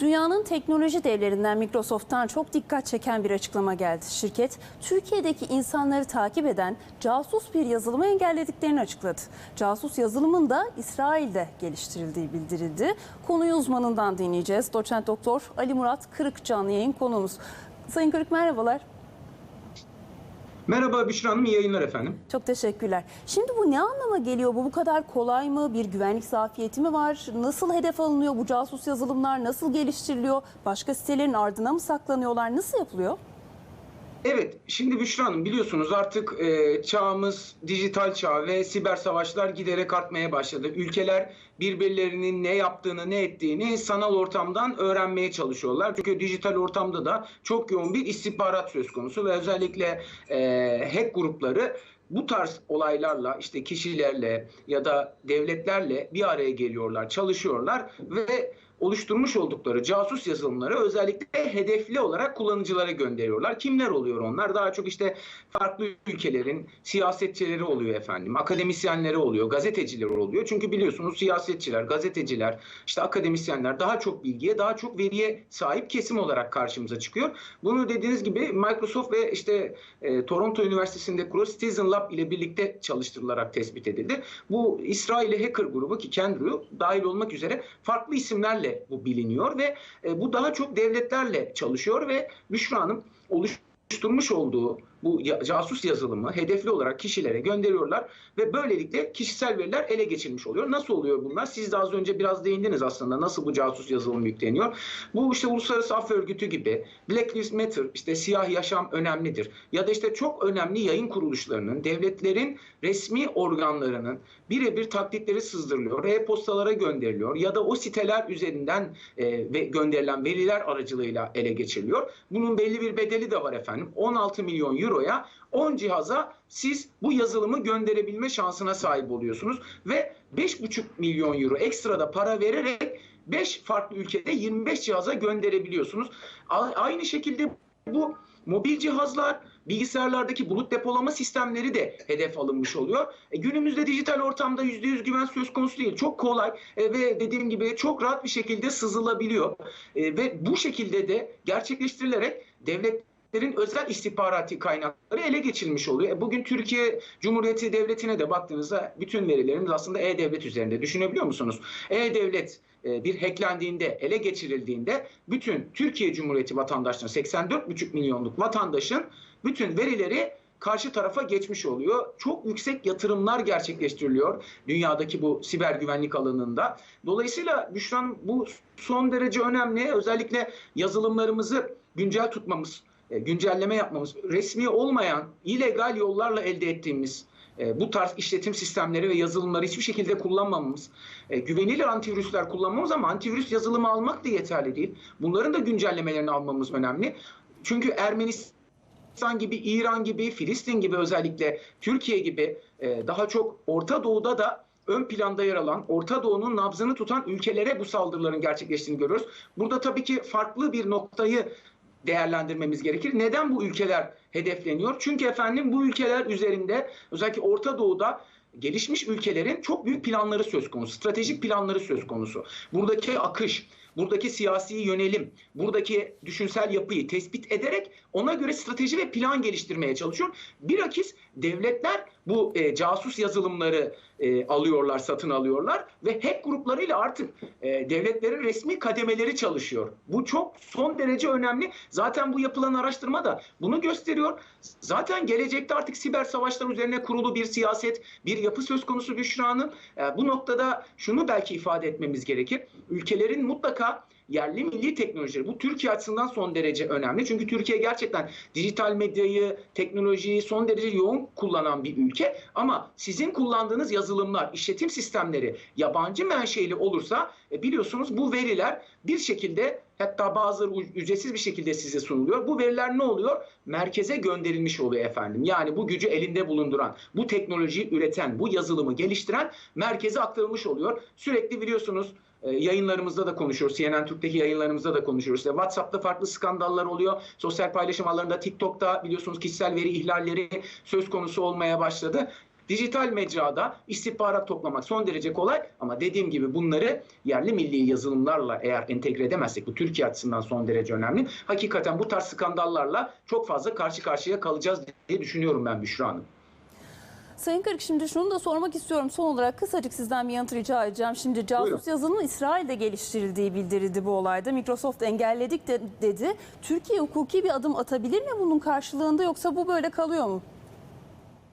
Dünyanın teknoloji devlerinden Microsoft'tan çok dikkat çeken bir açıklama geldi. Şirket, Türkiye'deki insanları takip eden casus bir yazılımı engellediklerini açıkladı. Casus yazılımın da İsrail'de geliştirildiği bildirildi. Konuyu uzmanından dinleyeceğiz. Doçent Doktor Ali Murat Kırık canlı yayın konuğumuz. Sayın Kırık merhabalar. Merhaba Büşra Hanım, iyi yayınlar efendim. Çok teşekkürler. Şimdi bu ne anlama geliyor? Bu bu kadar kolay mı? Bir güvenlik zafiyeti mi var? Nasıl hedef alınıyor bu casus yazılımlar? Nasıl geliştiriliyor? Başka sitelerin ardına mı saklanıyorlar? Nasıl yapılıyor? Evet, şimdi Büşra Hanım biliyorsunuz artık e, çağımız dijital çağ ve siber savaşlar giderek artmaya başladı. Ülkeler birbirlerinin ne yaptığını, ne ettiğini sanal ortamdan öğrenmeye çalışıyorlar. Çünkü dijital ortamda da çok yoğun bir istihbarat söz konusu ve özellikle e, hack grupları bu tarz olaylarla işte kişilerle ya da devletlerle bir araya geliyorlar, çalışıyorlar ve oluşturmuş oldukları casus yazılımları özellikle hedefli olarak kullanıcılara gönderiyorlar. Kimler oluyor onlar? Daha çok işte farklı ülkelerin siyasetçileri oluyor efendim, akademisyenleri oluyor, gazeteciler oluyor. Çünkü biliyorsunuz siyasetçiler, gazeteciler, işte akademisyenler daha çok bilgiye, daha çok veriye sahip kesim olarak karşımıza çıkıyor. Bunu dediğiniz gibi Microsoft ve işte e, Toronto Üniversitesi'nde kurulan Citizen Lab ile birlikte çalıştırılarak tespit edildi. Bu İsrail'e hacker grubu ki Kendrew dahil olmak üzere farklı isimlerle bu biliniyor ve e, bu daha çok devletlerle çalışıyor ve Büşra Hanım oluşturmuş olduğu bu casus yazılımı hedefli olarak kişilere gönderiyorlar ve böylelikle kişisel veriler ele geçirilmiş oluyor. Nasıl oluyor bunlar? Siz de az önce biraz değindiniz aslında nasıl bu casus yazılım yükleniyor. Bu işte Uluslararası Af Örgütü gibi Black Lives Matter işte siyah yaşam önemlidir ya da işte çok önemli yayın kuruluşlarının, devletlerin resmi organlarının birebir taklitleri sızdırılıyor, e-postalara gönderiliyor ya da o siteler üzerinden e, ve gönderilen veriler aracılığıyla ele geçiriliyor. Bunun belli bir bedeli de var efendim. 16 milyon euro Euro'ya 10 cihaza siz bu yazılımı gönderebilme şansına sahip oluyorsunuz ve 5,5 milyon euro ekstra da para vererek 5 farklı ülkede 25 cihaza gönderebiliyorsunuz. Aynı şekilde bu mobil cihazlar, bilgisayarlardaki bulut depolama sistemleri de hedef alınmış oluyor. E, günümüzde dijital ortamda %100 güven söz konusu değil. Çok kolay e, ve dediğim gibi çok rahat bir şekilde sızılabiliyor. E, ve bu şekilde de gerçekleştirilerek devlet devletlerin özel istihbarati kaynakları ele geçirilmiş oluyor. E, bugün Türkiye Cumhuriyeti Devleti'ne de baktığınızda bütün verilerimiz aslında E-Devlet üzerinde. Düşünebiliyor musunuz? E-Devlet e, bir hacklendiğinde, ele geçirildiğinde bütün Türkiye Cumhuriyeti vatandaşlarının 84,5 milyonluk vatandaşın bütün verileri karşı tarafa geçmiş oluyor. Çok yüksek yatırımlar gerçekleştiriliyor dünyadaki bu siber güvenlik alanında. Dolayısıyla Büşra'nın bu son derece önemli. Özellikle yazılımlarımızı güncel tutmamız, güncelleme yapmamız, resmi olmayan illegal yollarla elde ettiğimiz e, bu tarz işletim sistemleri ve yazılımları hiçbir şekilde kullanmamamız, e, güvenilir antivirüsler kullanmamız ama antivirüs yazılımı almak da yeterli değil. Bunların da güncellemelerini almamız önemli. Çünkü Ermenistan gibi, İran gibi, Filistin gibi özellikle Türkiye gibi daha çok Orta Doğu'da da ön planda yer alan, Orta Doğu'nun nabzını tutan ülkelere bu saldırıların gerçekleştiğini görüyoruz. Burada tabii ki farklı bir noktayı değerlendirmemiz gerekir. Neden bu ülkeler hedefleniyor? Çünkü efendim bu ülkeler üzerinde özellikle Orta Doğu'da gelişmiş ülkelerin çok büyük planları söz konusu, stratejik planları söz konusu. Buradaki akış, buradaki siyasi yönelim, buradaki düşünsel yapıyı tespit ederek ona göre strateji ve plan geliştirmeye çalışıyor. Bilakis devletler bu e, casus yazılımları e, alıyorlar, satın alıyorlar ve hack gruplarıyla artık e, devletlerin resmi kademeleri çalışıyor. Bu çok son derece önemli. Zaten bu yapılan araştırma da bunu gösteriyor. Zaten gelecekte artık siber savaşlar üzerine kurulu bir siyaset, bir yapı söz konusu Büşra'nın. E, bu noktada şunu belki ifade etmemiz gerekir. Ülkelerin mutlaka yerli milli teknolojileri bu Türkiye açısından son derece önemli. Çünkü Türkiye gerçekten dijital medyayı, teknolojiyi son derece yoğun kullanan bir ülke. Ama sizin kullandığınız yazılımlar, işletim sistemleri yabancı menşeli olursa e, biliyorsunuz bu veriler bir şekilde hatta bazıları ücretsiz bir şekilde size sunuluyor. Bu veriler ne oluyor? Merkeze gönderilmiş oluyor efendim. Yani bu gücü elinde bulunduran, bu teknolojiyi üreten, bu yazılımı geliştiren merkeze aktarılmış oluyor. Sürekli biliyorsunuz e, yayınlarımızda da konuşuyoruz. CNN Türk'teki yayınlarımızda da konuşuyoruz. İşte WhatsApp'ta farklı skandallar oluyor. Sosyal paylaşım alanlarında TikTok'ta biliyorsunuz kişisel veri ihlalleri söz konusu olmaya başladı. Dijital mecrada istihbarat toplamak son derece kolay ama dediğim gibi bunları yerli milli yazılımlarla eğer entegre edemezsek bu Türkiye açısından son derece önemli. Hakikaten bu tarz skandallarla çok fazla karşı karşıya kalacağız diye düşünüyorum ben Büşra Hanım. Sayın Kırık şimdi şunu da sormak istiyorum. Son olarak kısacık sizden bir yanıt rica edeceğim. Şimdi casus Buyurun. yazılımın İsrail'de geliştirildiği bildirildi bu olayda. Microsoft engelledik de, dedi. Türkiye hukuki bir adım atabilir mi bunun karşılığında yoksa bu böyle kalıyor mu?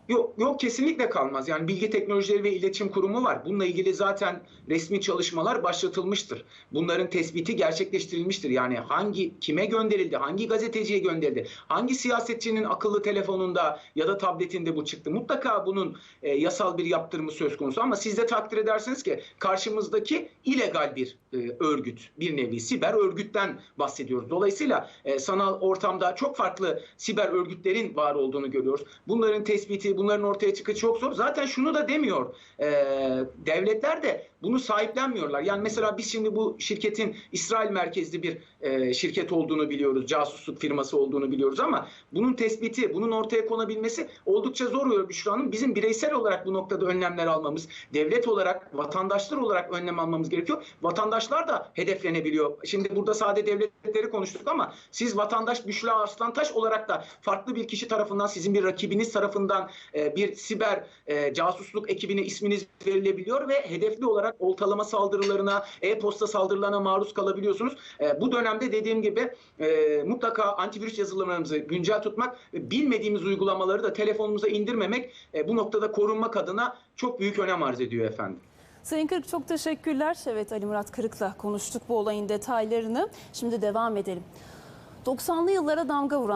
Yok, yok kesinlikle kalmaz. Yani Bilgi Teknolojileri ve İletişim Kurumu var. Bununla ilgili zaten resmi çalışmalar başlatılmıştır. Bunların tespiti gerçekleştirilmiştir. Yani hangi kime gönderildi, hangi gazeteciye gönderildi, hangi siyasetçinin akıllı telefonunda ya da tabletinde bu çıktı. Mutlaka bunun e, yasal bir yaptırımı söz konusu ama siz de takdir edersiniz ki karşımızdaki illegal bir e, örgüt, bir nevi siber örgütten bahsediyoruz. Dolayısıyla e, sanal ortamda çok farklı siber örgütlerin var olduğunu görüyoruz. Bunların tespiti, bunların ortaya çıkışı çok zor. Zaten şunu da demiyor. e, devletler de bunu sahiplenmiyorlar. Yani mesela biz şimdi bu şirketin İsrail merkezli bir e, şirket olduğunu biliyoruz. Casusluk firması olduğunu biliyoruz ama bunun tespiti, bunun ortaya konabilmesi oldukça zor oluyor Büşra Hanım. Bizim bireysel olarak bu noktada önlemler almamız, devlet olarak, vatandaşlar olarak önlem almamız gerekiyor. Vatandaşlar da hedeflenebiliyor. Şimdi burada sade devletleri konuştuk ama siz vatandaş Büşra Arslantaş olarak da farklı bir kişi tarafından, sizin bir rakibiniz tarafından e, bir siber e, casusluk ekibine isminiz verilebiliyor ve hedefli olarak oltalama saldırılarına, e-posta saldırılarına maruz kalabiliyorsunuz. E, bu dönemde dediğim gibi mutlaka antivirüs yazılımlarımızı güncel tutmak, bilmediğimiz uygulamaları da telefonumuza indirmemek bu noktada korunmak adına çok büyük önem arz ediyor efendim. Sayın Kırık çok teşekkürler. Evet Ali Murat Kırık'la konuştuk bu olayın detaylarını. Şimdi devam edelim. 90'lı yıllara damga vuran